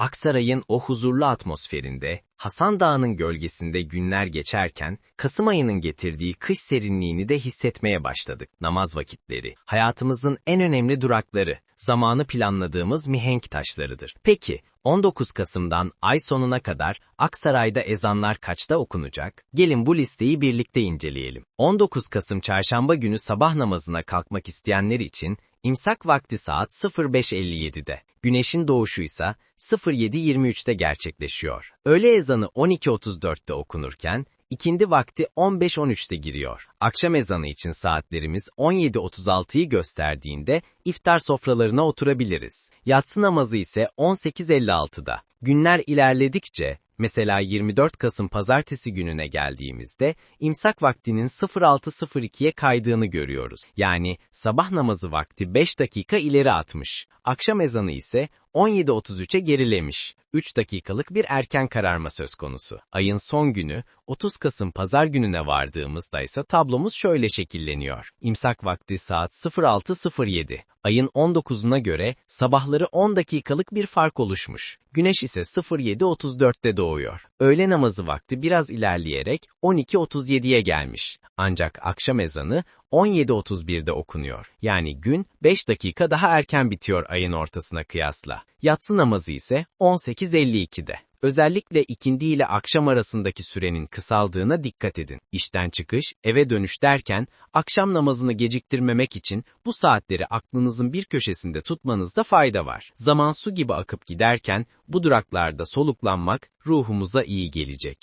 Aksaray'ın o huzurlu atmosferinde, Hasan Dağı'nın gölgesinde günler geçerken, Kasım ayının getirdiği kış serinliğini de hissetmeye başladık. Namaz vakitleri, hayatımızın en önemli durakları, zamanı planladığımız mihenk taşlarıdır. Peki, 19 Kasım'dan ay sonuna kadar Aksaray'da ezanlar kaçta okunacak? Gelin bu listeyi birlikte inceleyelim. 19 Kasım çarşamba günü sabah namazına kalkmak isteyenler için imsak vakti saat 05.57'de, güneşin doğuşu ise 07.23'te gerçekleşiyor. Öğle ezanı 12.34'te okunurken, ikindi vakti 15.13'te giriyor. Akşam ezanı için saatlerimiz 17.36'yı gösterdiğinde iftar sofralarına oturabiliriz. Yatsı namazı ise 18.56'da. Günler ilerledikçe, mesela 24 Kasım pazartesi gününe geldiğimizde, imsak vaktinin 06.02'ye kaydığını görüyoruz. Yani sabah namazı vakti 5 dakika ileri atmış. Akşam ezanı ise 17.33'e gerilemiş. 3 dakikalık bir erken kararma söz konusu. Ayın son günü, 30 Kasım pazar gününe vardığımızda ise tablomuz şöyle şekilleniyor. İmsak vakti saat 06.07. Ayın 19'una göre sabahları 10 dakikalık bir fark oluşmuş. Güneş ise 07.34'te doğuyor. Öğle namazı vakti biraz ilerleyerek 12.37'ye gelmiş. Ancak akşam ezanı 17.31'de okunuyor. Yani gün 5 dakika daha erken bitiyor ayın ortasına kıyasla. Yatsı namazı ise 18.52'de. Özellikle ikindi ile akşam arasındaki sürenin kısaldığına dikkat edin. İşten çıkış, eve dönüş derken akşam namazını geciktirmemek için bu saatleri aklınızın bir köşesinde tutmanızda fayda var. Zaman su gibi akıp giderken bu duraklarda soluklanmak ruhumuza iyi gelecek.